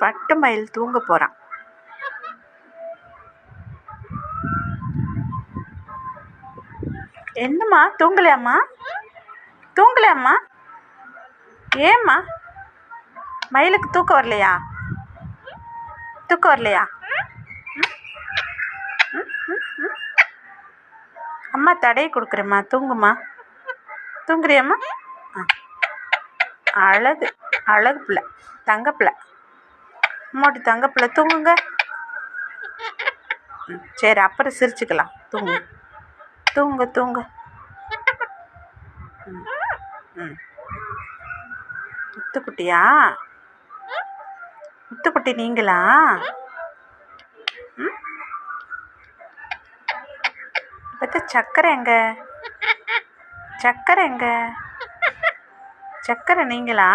பட்டு மயில் தூங்க போகிறான் என்னம்மா தூங்கலையாம்மா? தூங்கலையாம்மா? ஏம்மா? மயிலுக்கு தூக்கம் வரலையா? தூக்கம் வரலையா? அம்மா தடையை கொடுக்குறேம்மா தூங்குமா தூங்குறியம்மா? ஆ. அழகு அழகு பிள்ளை தங்க பிள்ளை. அம்மாட்டி தங்க பிள்ளை தூங்குங்க. ம் சரி அப்புறம் சிரிச்சுக்கலாம். தூங்கு. தூங்கு தூங்க. முத்துக்குட்டியா? முத்துக்குட்டி நீங்களா? ம்? பார்த்தா சக்கரை எங்க? சக்கரை எங்க? சக்கரை நீங்களா?